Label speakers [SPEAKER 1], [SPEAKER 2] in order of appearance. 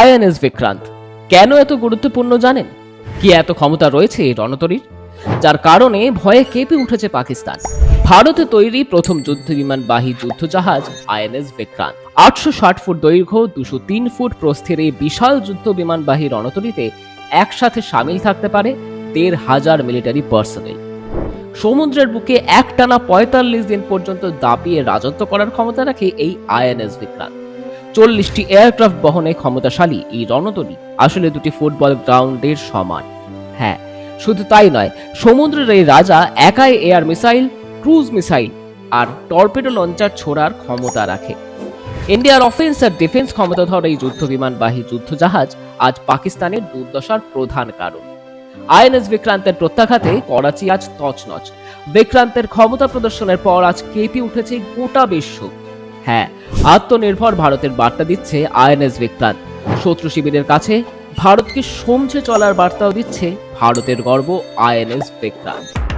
[SPEAKER 1] INS Vikrant, কেন এত গুরুত্বপূর্ণ জানেন? কি এত ক্ষমতা রয়েছে এই রণতরীর? যার কারণে ভয়ে কেঁপে উঠেছে পাকিস্তান। ভারতে তৈরি প্রথম যুদ্ধ বিমানবাহী যুদ্ধজাহাজ আইএনএস বিক্রান্ত। আটশো ষাট ফুট দৈর্ঘ্য, দুশো তিন ফুট প্রস্থের এই বিশাল যুদ্ধ বিমানবাহী রণতরীতে একসাথে সামিল থাকতে পারে দেড় হাজার মিলিটারি পার্সোনেল। সমুদ্রের বুকে একটানা পঁয়তাল্লিশ দিন পর্যন্ত দাপিয়ে রাজত্ব করার ক্ষমতা রাখে এই আইএনএস বিক্রান্ত। চল্লিশটি এয়ারক্রাফট বহনে ক্ষমতাশালী। এই রণতরী আসলে দুটি ফুটবল গ্রাউন্ডের সমান। হ্যাঁ শুধু তাই নয়, সমুদ্রের এই রাজা একাই এয়ার মিসাইল ক্রুজ মিসাইল আর টর্পেডো লঞ্চার ছোড়ার ক্ষমতা রাখে। ইন্ডিয়ার অফেন্স আর ডিফেন্স ক্ষমতাধর এই যুদ্ধ বিমানবাহী যুদ্ধজাহাজ আজ পাকিস্তানের দুর্দশার প্রধান কারণ। আইএনএস বিক্রান্তের প্রত্যাঘাতে করাচি আজ তছনছ। বিক্রান্তের ক্ষমতা প্রদর্শনের পর আজ কেঁপে উঠেছে গোটা বিশ্ব। হ্যাঁ আত্মনির্ভর ভারতের বার্তা দিচ্ছে আইএনএস বিক্রান্ত শত্রু শিবিরের কাছে ভারতকে সমঝে চলার বার্তাও দিচ্ছে ভারতের গর্ব আইএনএস বিক্রান্ত